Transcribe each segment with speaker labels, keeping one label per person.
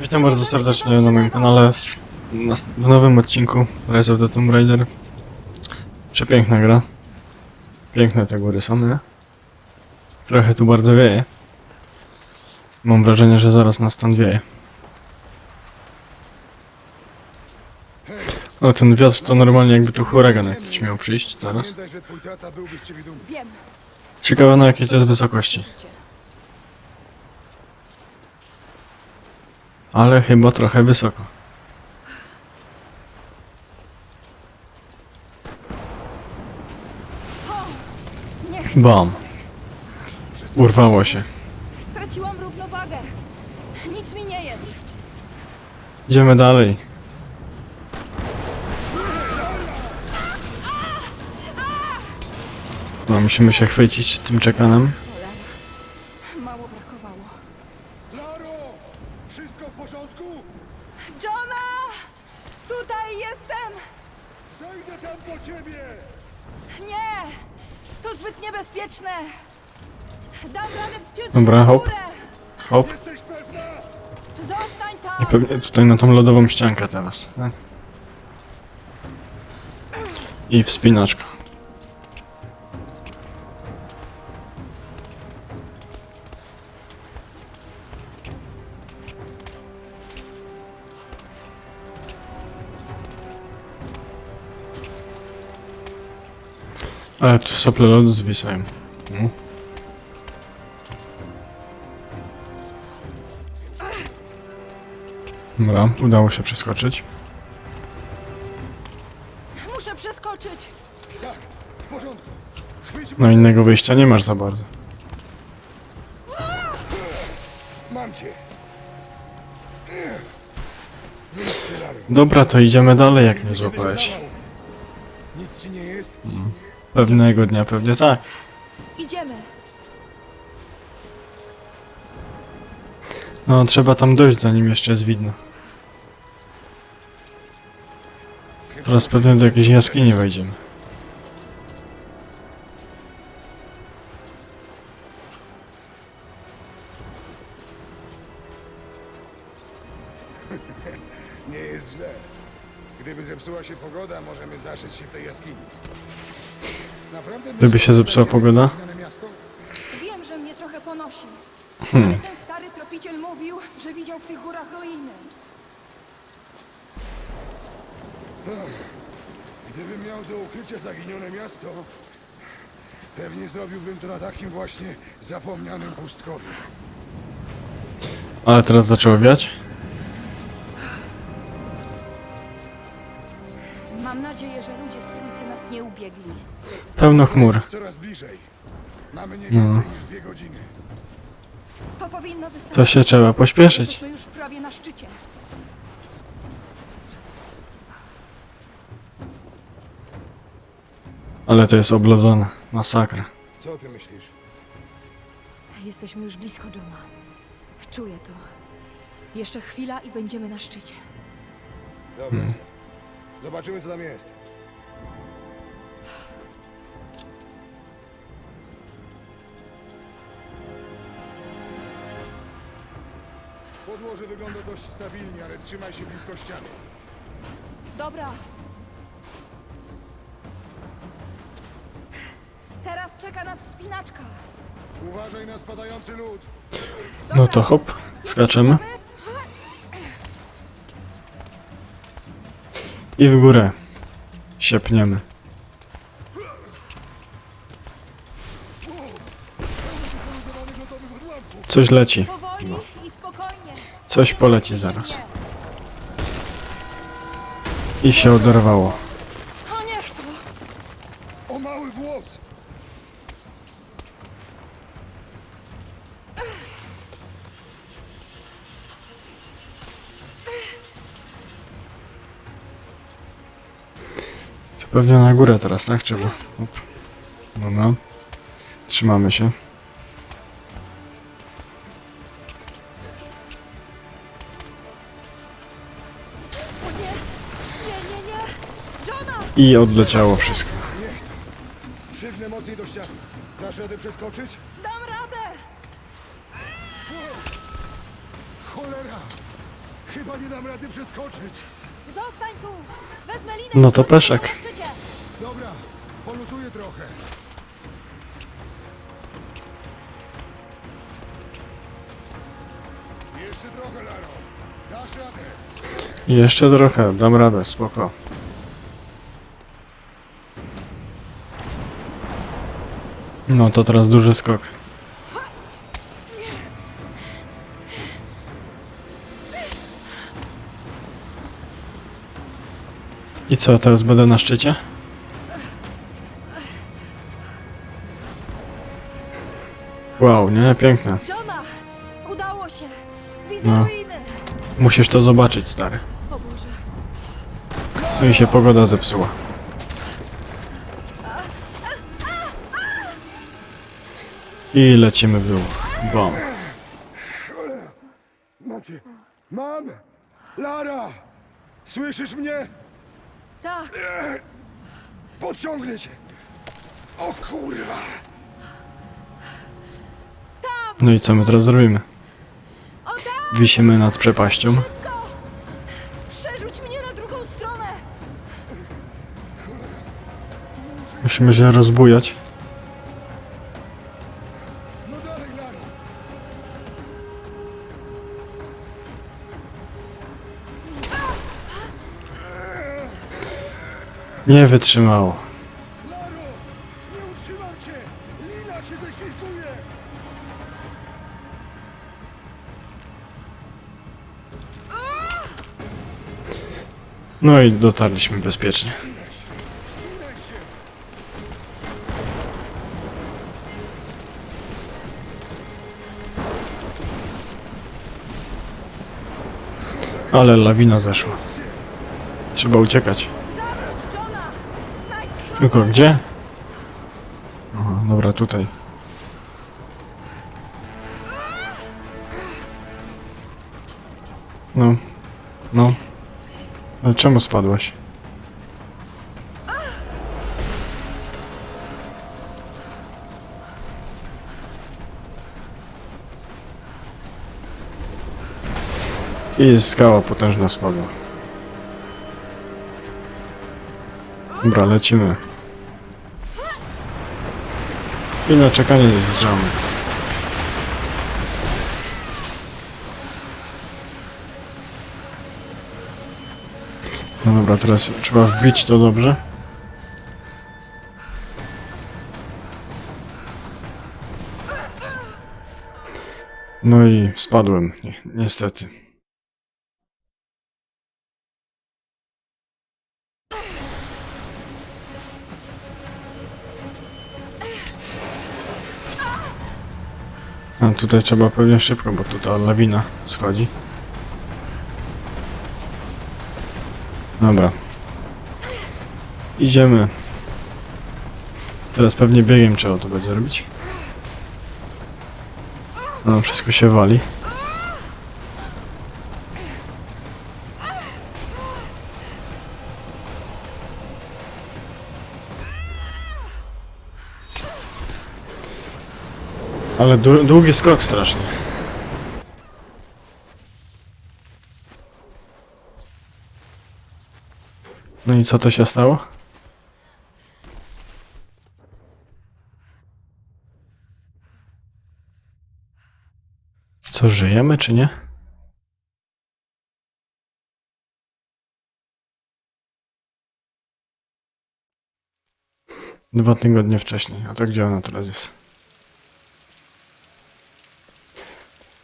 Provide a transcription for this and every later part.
Speaker 1: Witam bardzo serdecznie na moim kanale w, nowym odcinku Rise of the Tomb Raider. Przepiękna gra. Piękne te góry są, nie? Trochę tu bardzo wieje. Mam wrażenie, że zaraz nas stąd wieje. O, ten wiatr to normalnie jakby tu huragan jakiś miał przyjść zaraz. Ciekawe na jakiej to jest wysokości. Ale chyba trochę wysoko. Bam. Urwało się.
Speaker 2: straciłam równowagę. Nic mi nie jest.
Speaker 1: Idziemy dalej. No, musimy się chwycić tym czekanem. Dobra, hop. Hop. I pewnie tutaj na tą lodową ściankę teraz. I wspinaczka. Ale tu sople lodu zwisają. No. Dobra, udało się przeskoczyć.
Speaker 2: Muszę przeskoczyć!
Speaker 3: Tak, w porządku. Chwyć
Speaker 1: No innego wyjścia nie masz za bardzo.
Speaker 3: Mam cię. Nic ci, Laro.
Speaker 1: Dobra, to idziemy dalej, jak mnie złapałeś.
Speaker 3: Nic ci nie jest?
Speaker 1: Pewnego dnia pewnie tak.
Speaker 2: Idziemy!
Speaker 1: No, trzeba tam dojść, zanim jeszcze jest widno. Teraz pewnie do jakiejś jaskini wejdziemy.
Speaker 3: Nie jest źle. Gdyby zepsuła się pogoda, możemy zaszyć się w tej jaskini. Naprawdę
Speaker 1: Gdyby się zepsuła pogoda?
Speaker 2: Wiem, że mnie trochę ponosi.
Speaker 1: Hmm.
Speaker 2: Ale ten stary tropiciel mówił, że widział w tych górach ruiny.
Speaker 3: Gdybym miał do ukrycia zaginione miasto, pewnie zrobiłbym to na takim właśnie zapomnianym pustkowiu.
Speaker 1: Ale teraz zaczęło wiać?
Speaker 2: Mam nadzieję, że ludzie z trójcy nas nie ubiegli.
Speaker 1: Pełno chmur.
Speaker 3: Coraz bliżej. Mamy nie
Speaker 1: No.
Speaker 3: więcej niż dwie godziny.
Speaker 2: To powinno wystarczyć.
Speaker 1: To się trzeba pośpieszyć.
Speaker 2: Jesteśmy już prawie na szczycie.
Speaker 1: Ale to jest oblodzone. Masakra.
Speaker 3: Co ty myślisz?
Speaker 2: Jesteśmy już blisko Johna. Czuję to. Jeszcze chwila i będziemy na szczycie.
Speaker 3: Dobra. Zobaczymy, co tam jest. Podłoże wygląda dość stabilnie, ale trzymaj się blisko ściany.
Speaker 2: Dobra. Teraz czeka nas wspinaczka.
Speaker 3: Uważaj na spadający lód.
Speaker 1: No to hop, skaczemy. I w górę.
Speaker 3: Lodowych odłamków.
Speaker 1: Coś leci.
Speaker 2: Powoli i spokojnie.
Speaker 1: Coś poleci zaraz. I się oderwało. Pewnie na górę teraz, tak? Trzeba. Hop. Dobra. Trzymamy się. I odleciało wszystko.
Speaker 3: Niech to. Przygnę mocniej do ściany. Dasz radę przeskoczyć?
Speaker 2: Dam radę!
Speaker 3: Cholera! Chyba nie dam rady przeskoczyć.
Speaker 2: Zostań tu! Wezmę linę
Speaker 1: No to peszek.
Speaker 3: Poluzuję trochę. Jeszcze trochę, Laro. Dasz radę.
Speaker 1: Jeszcze trochę, dam radę, spoko. No to teraz duży skok. I co, teraz będę na szczycie? Wow, nie? Piękne.
Speaker 2: Johna! Udało się! Widzę
Speaker 1: No.
Speaker 2: ruiny!
Speaker 1: Musisz to zobaczyć, stary.
Speaker 2: O Boże.
Speaker 1: No i się pogoda zepsuła. I lecimy w dół. Bom.
Speaker 3: Macie. Mam! Lara! Słyszysz mnie?
Speaker 2: Tak!
Speaker 3: Podciągnę cię! O kurwa!
Speaker 1: No i co my teraz zrobimy? Wisimy nad przepaścią.
Speaker 2: Przerzuć mnie na drugą stronę!
Speaker 1: Musimy się rozbujać. Nie wytrzymało. No i dotarliśmy bezpiecznie. Ale lawina zeszła. Trzeba uciekać. Tylko gdzie? Aha, dobra, tutaj. No. No. Ale czemu spadłaś? I skała potężna spadła. Dobra, lecimy. I na czekanie zjeżdżamy. No dobra, teraz trzeba wbić to dobrze. No i spadłem, ni niestety. A tutaj trzeba pewnie szybko, bo tu ta lawina schodzi. Dobra. Idziemy. Teraz pewnie biegiem trzeba to będzie robić. No, wszystko się wali. Ale dłu- długi skok strasznie. I co to się stało? Co, żyjemy czy nie? Dwa tygodnie wcześniej. A to gdzie ona teraz jest?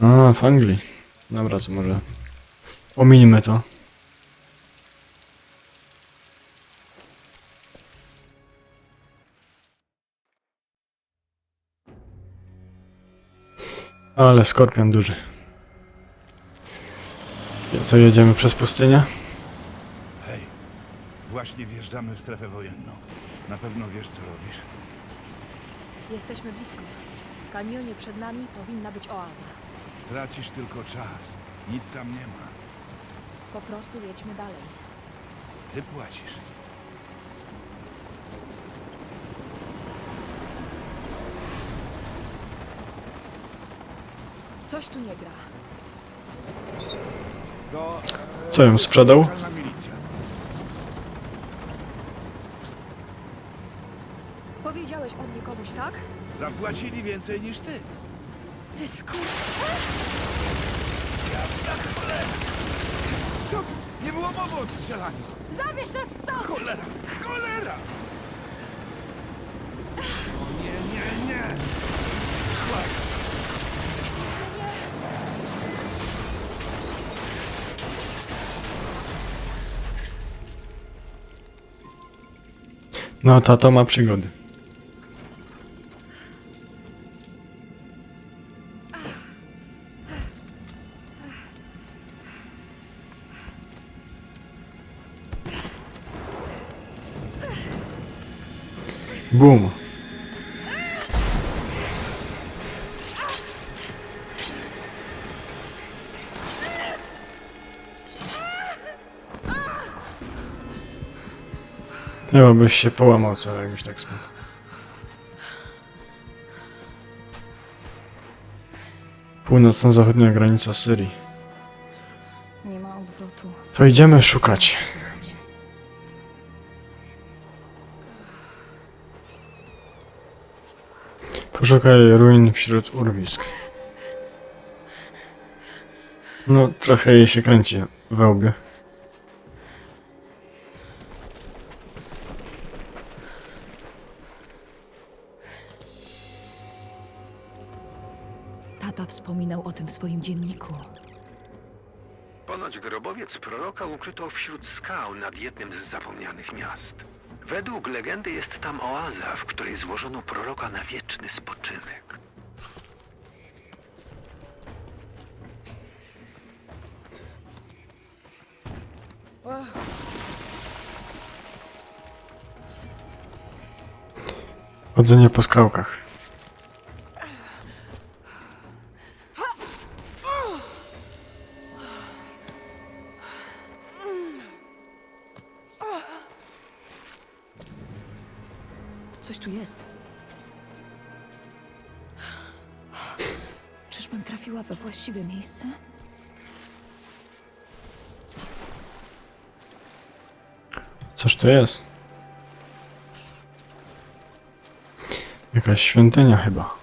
Speaker 1: A, w Anglii. Dobra, to może ominimy to. Ale skorpion duży. I co, jedziemy przez pustynię?
Speaker 4: Hej, właśnie wjeżdżamy w strefę wojenną. Na pewno wiesz, co robisz?
Speaker 2: Jesteśmy blisko. W kanionie przed nami powinna być oaza.
Speaker 4: Tracisz tylko czas. Nic tam nie ma.
Speaker 2: Po prostu jedźmy dalej.
Speaker 4: Ty płacisz.
Speaker 2: Coś tu nie gra.
Speaker 4: E,
Speaker 1: Co ją sprzedał?
Speaker 4: lokalna milicja.
Speaker 2: Powiedziałeś o mnie komuś, tak?
Speaker 4: Zapłacili więcej niż ty.
Speaker 2: Ty skur...
Speaker 4: Jasna cholera! Co tu? Nie było mowy o strzelaniu.
Speaker 2: Zabierz nas stąd!
Speaker 4: Cholera! Cholera! O nie, nie, nie! Cholera!
Speaker 1: No, tato ma przygody. Boom. Chyba byś się połamał cały, jakbyś tak spadł. Północno-zachodnia granica Syrii.
Speaker 2: Nie ma odwrotu.
Speaker 1: To idziemy szukać. Poszukaj ruin wśród urwisk. No, trochę jej się kręci we łbie.
Speaker 2: Swoim dzienniku.
Speaker 5: Ponoć grobowiec proroka ukryto wśród skał nad jednym z zapomnianych miast. Według legendy jest tam oaza, w której złożono proroka na wieczny spoczynek.
Speaker 1: Chodzenie po skałkach.
Speaker 2: Tu jest.
Speaker 1: Jakaś świątynia chyba.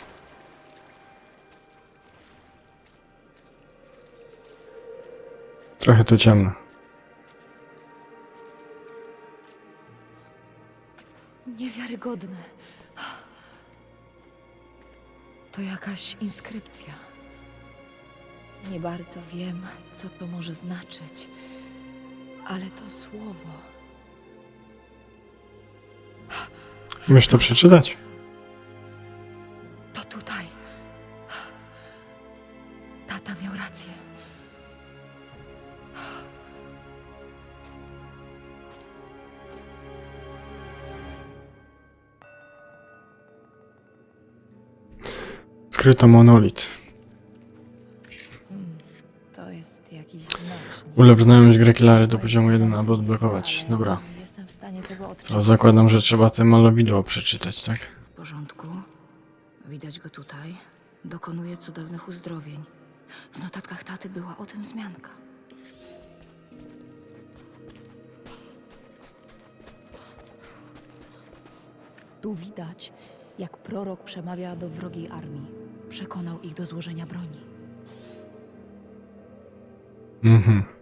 Speaker 1: Trochę tu ciemno.
Speaker 2: Niewiarygodne. To jakaś inskrypcja. Nie bardzo wiem, co to może znaczyć, ale to słowo.
Speaker 1: Umiesz to przeczytać?
Speaker 2: To tutaj. Tata miał rację.
Speaker 1: Odkryto monolit.
Speaker 2: To jest jakiś znacznik.
Speaker 1: Ulepsz znajomość Grekilary do poziomu 1, aby odblokować. Dobra.
Speaker 2: Stanie tego
Speaker 1: To zakładam, że trzeba te malowidło przeczytać, tak?
Speaker 2: W porządku. Widać go tutaj. Dokonuje cudownych uzdrowień. W notatkach taty była o tym wzmianka. Tu widać, jak prorok przemawia do wrogiej armii. Przekonał ich do złożenia broni.
Speaker 1: Mhm.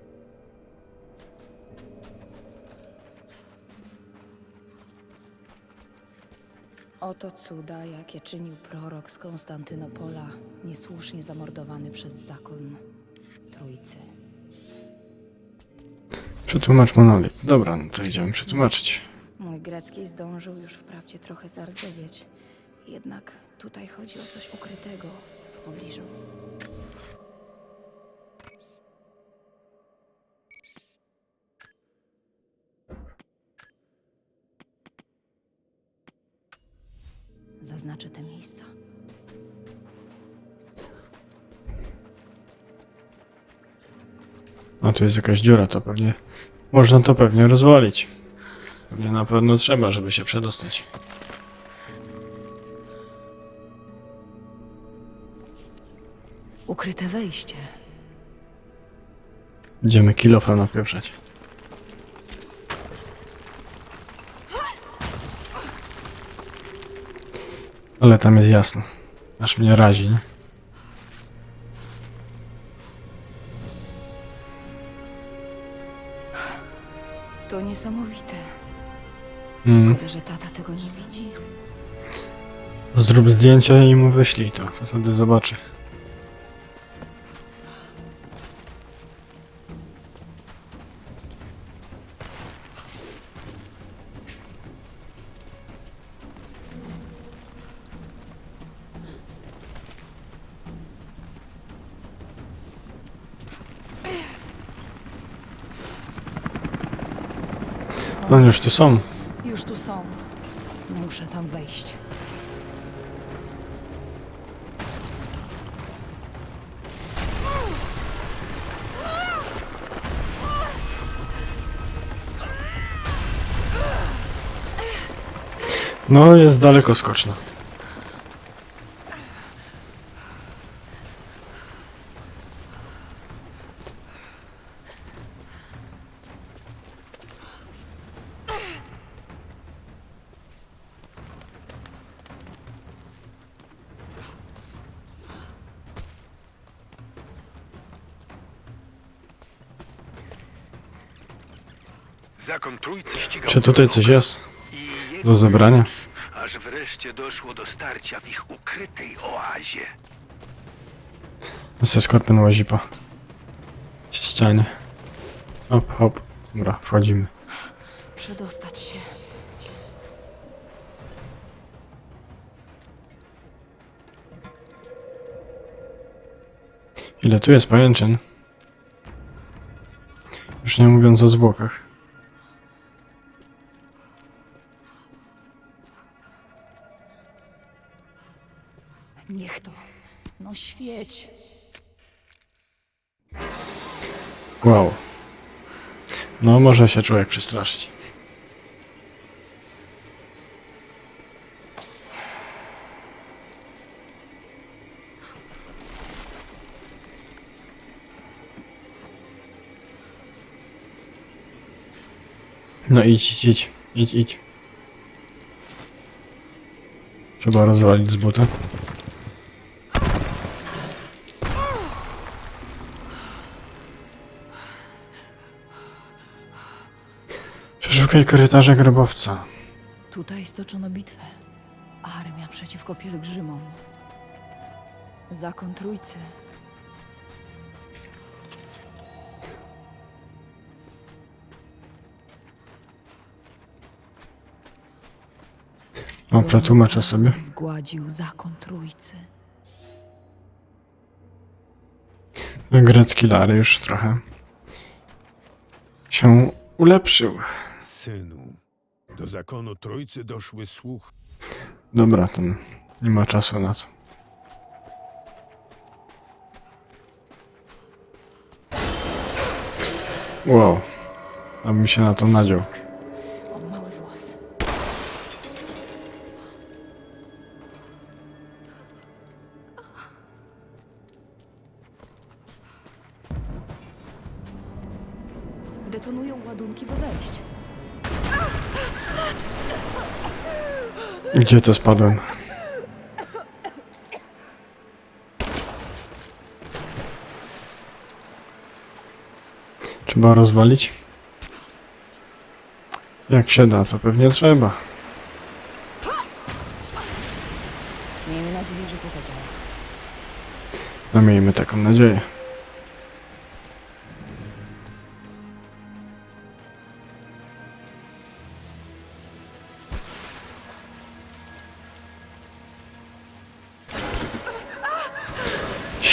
Speaker 2: Oto cuda, jakie czynił prorok z Konstantynopola, niesłusznie zamordowany przez zakon Trójcy.
Speaker 1: Przetłumacz monolit. Dobra, no to idziemy przetłumaczyć.
Speaker 2: Mój grecki zdążył już wprawdzie trochę zardzewieć. Jednak tutaj chodzi o coś ukrytego w pobliżu.
Speaker 1: A tu jest jakaś dziura, to pewnie... Można to pewnie rozwalić. Pewnie na pewno trzeba, żeby się przedostać.
Speaker 2: Ukryte wejście.
Speaker 1: Idziemy kilofa napieprzać. Ale tam jest jasno. Aż mnie razi, nie?
Speaker 2: Niesamowite.
Speaker 1: Mm.
Speaker 2: Szkoda, że tata tego nie widzi.
Speaker 1: Zrób zdjęcie i mu wyślij to, to wtedy zobaczy. No już tu są.
Speaker 2: Już tu są. Muszę tam wejść.
Speaker 1: No, jest daleko skoczna. Czy tutaj coś jest do zebrania?
Speaker 5: aż wreszcie doszło do starcia w ich ukrytej oazie.
Speaker 1: Jest skorpion łazi po ścianie. Hop, hop. Dobra, wchodzimy.
Speaker 2: Przedostać się.
Speaker 1: Ile tu jest pajęczyn? Już nie mówiąc o zwłokach.
Speaker 2: Niech to. No świeć.
Speaker 1: Wow. No, może się człowiek przestraszyć. No idź, idź, idź, idź, idź. Trzeba rozwalić z buta. Przeszukaj korytarze grobowca.
Speaker 2: Tutaj stoczono bitwę. Armia przeciwko pielgrzymom. Zakon trójcy.
Speaker 1: O, przetłumaczę sobie.
Speaker 2: Zgładził zakon trójcy.
Speaker 1: Grecki Lary już trochę się ulepszył.
Speaker 6: Synu, do zakonu trójcy doszły słuch.
Speaker 1: Dobra, ten nie ma czasu na to. Wow, abym się na to nadział. Gdzie to spadłem? Trzeba rozwalić? Jak się da, to pewnie trzeba.
Speaker 2: Miejmy nadzieję, że to zadziała.
Speaker 1: No miejmy taką nadzieję.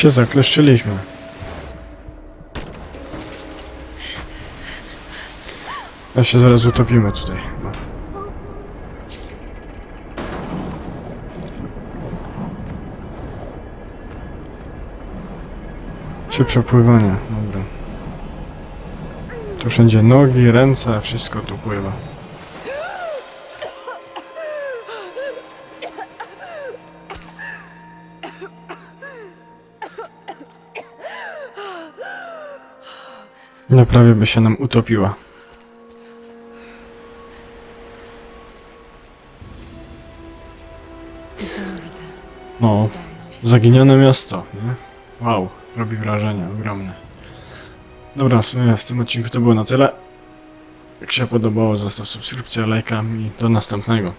Speaker 1: Się zakleszczyliśmy. A się zaraz utopimy tutaj. No. Szybsze pływanie, dobra. Tu wszędzie nogi, ręce, wszystko tu pływa. No prawie by się nam utopiła.
Speaker 2: Niesamowite.
Speaker 1: No, zaginione miasto, nie? Wow, robi wrażenie ogromne. Dobra, w sumie w tym odcinku to było na tyle. Jak się podobało, zostaw subskrypcję, lajka i do następnego.